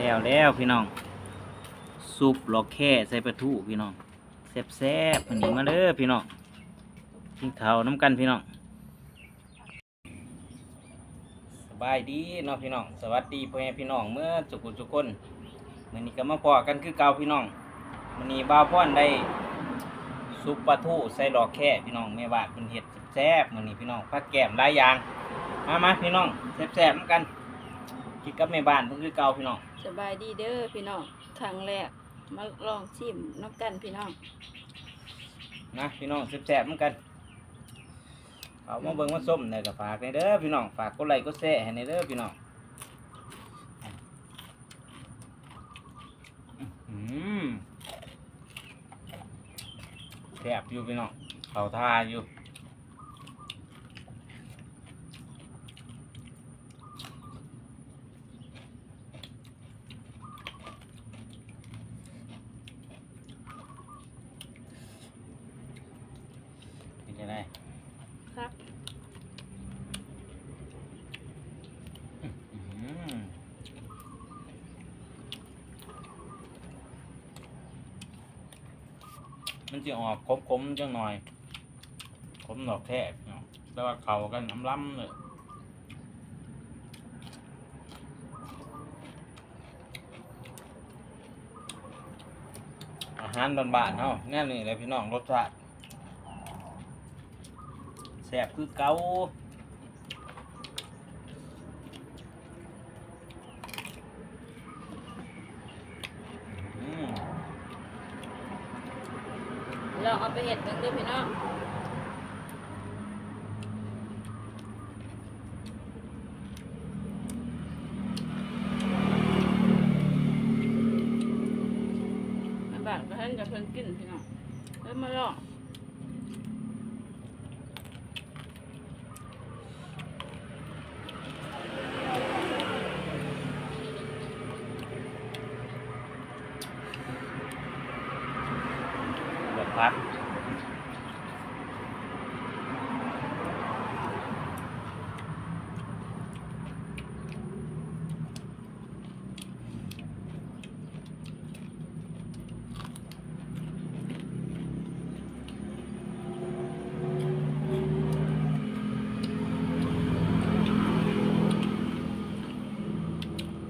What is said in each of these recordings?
แล้วแล้วพี่น้องซุปลอกแค่ใส่ปลาทูพี่น้องแซ่บๆอันนี้มาเด้อพี่น้องกินข้าวน้ำกันพี่น้องสบายดีเนาะพี่น้องสวัสดีพ่อแม่พี่น้องเมื่อจุกุจุกคนมื้อนี้ก็มาพอกันคือเก่าพี่น้องมื้อนี้บ่าพ่อนได้ซุปปลาทูใส่ลอกแค่พี่น้องแม่บานเพิ่นเฮ็ดแซ่บมื้อนี้พี่น้องผักแก้มหลายอย่างมามาพี่น้องแซ่บๆน้ำกัน กินกับแม่บ้านเพิ่นคือเก่าพี่น้องสบายดีเด้อพี่น้องครั้งแรกมาลองชิมน้ำกันพี่น้องนะพี่น้องแซ่บๆเหมือนกันเอามาเบิ่งมาส้มเนี่ยก็ฝากในเด้อพี่น้องฝากกดไลค์กดแชร์ให้ในเด้อพี่น้องอืมแซ่บอยู่พี่น้องเขาทาอยู่ เป็นยังไง ครับ อืม มันจะออกคมๆจังหน่อยคมดอกแทบเนาะแต่ว่าเขากันน้ำล้ำเลยอาหารบ้านๆเนาะแน่นี่เลยพี่น้องรสชาติแสบคือเกา อืม ลองเอาไปเห็ดกันด้วยพี่น้องบานก็ให้กับเพิ่นกินพี่น้องเพิ่นมาลอง บ วกพัก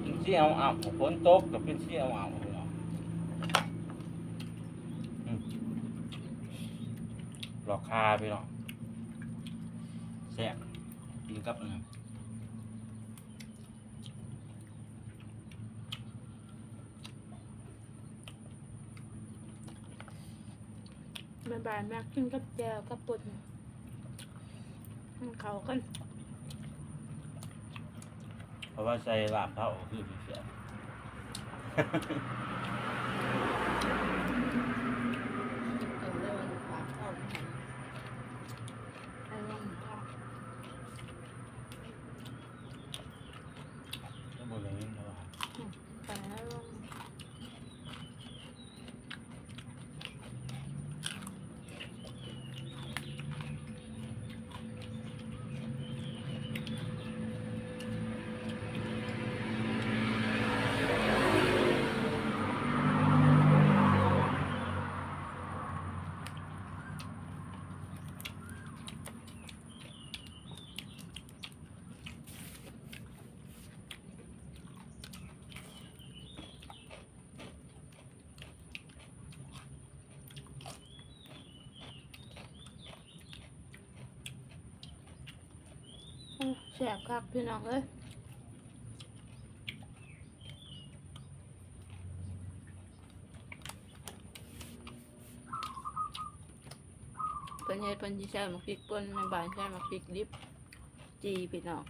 เป็นเสี่ยวเอาฝนตกก็เป็นเสี่ยวเอาพี่น้องอืม หลอกคาพี่น้องแซ่บกินกับอันนั้นแม่บ้านมากกินกับแจวกับปุ่นมันเข้ากัน เพราะว่าใส่ลาบเท่าคือเสีย เออเรียกว่าฝาเข้ากันอันนี้มันเข้า ก็บ่เลยเนาะ ไปแล้วลง โอ้ แสบคักพี่น้องเลยเป็นไงเป็นที่ใช้หมักพริกป่นในบ้านใช้มาพริกดิบจีพี่น้อง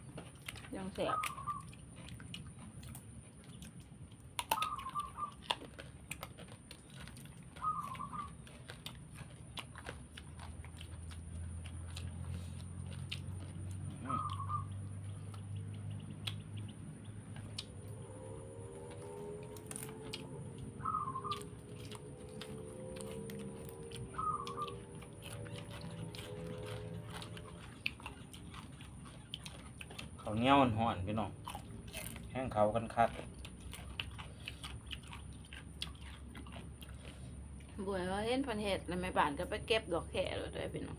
ยังแสบ เขาเนี้ยวห่อนพี่น้องแห้งเขากันคัดบวยว่าเห็นพันเห็ดแล้วแม่บ้านก็ไปเก็บดอกแค่เลยด้วยพี่น้อง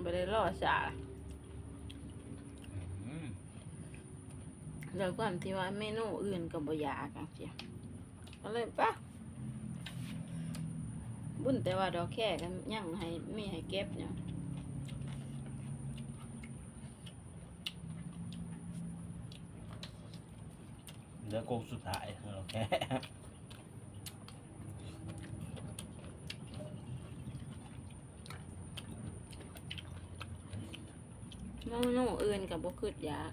ไม่ได้รอสาแล้วความที่ว่าเมนูอื่นกับบอยากเสียก็เลยปะบุญแต่ว่าดอกแค่กันยังให้ไม่ให้เก็บเนี่ย เหลือโกงสุดท้ายโอเคเมนูอื่นก็บ่คิดอยาก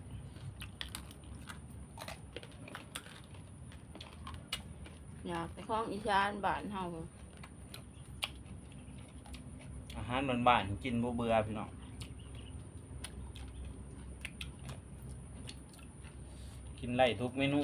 อยากแต่ของอีสานบ้านเฮาอาหารบ้านๆกินบ่เบื่อพี่น้องกินไล่ทุกเมนู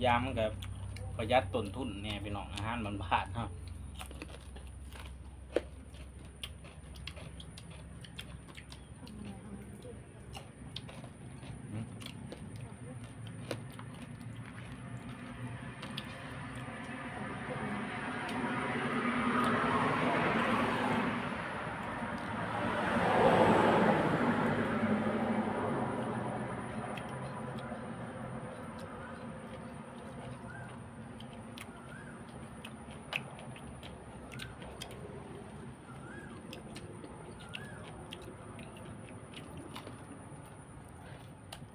อย่างมันก็ประหยัดต้นทุนเนี่ยพี่น้องอาหารมันบานๆเนาะ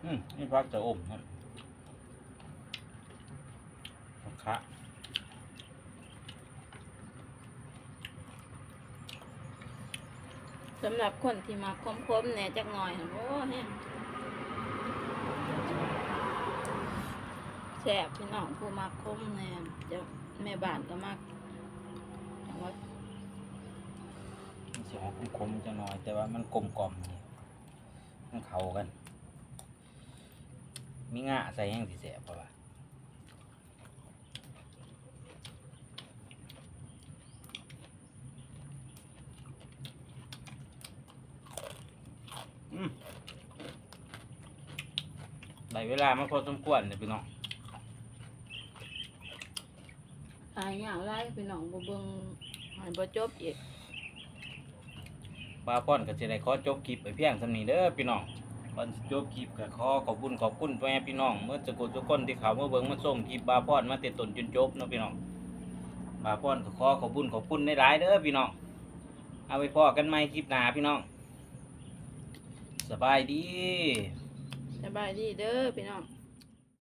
อืมนี่พักจะอมครับพักคะสำหรับคนที่มาคมๆแหน่จักหน่อยหั่นโอ้แฮงแซ่บพี่น้องผู้มักคมแหน่จะแม่บ้านก็มักแต่ว่ามันสีออกคมๆจะน้อย แต่ว่ามันกลมกล่อมนี่มันเข้ากัน มีงาใส่แห้งสีแสบป่ะวะอืมได้เวลามาพอสมควรเลยพี่น้องอายอย่างไรพี่น้องบ่เบิ่งให้บ่จบอีกบาพ่อนก็จะได้ขอจบคลิปไปเพียงสำนี้เด้อพี่น้อง ก่อนจบคลิปก็ขอขอบคุณขอบคุณพ่อแม่พี่น้องเมื่อสกุลทุกคนที่เขาเมื่อเบิ้งมาส่งคลิปบาพ่อนมาเต่ต้นจนจบเนาะพี่น้องบาพ่อนก็ขอขอบคุณขอบคุณในหลายเด้อพี่น้องเอาไปพอกันใหม่คลิปหนาพี่น้อง สบายดี สบายดีเด้อพี่น้อง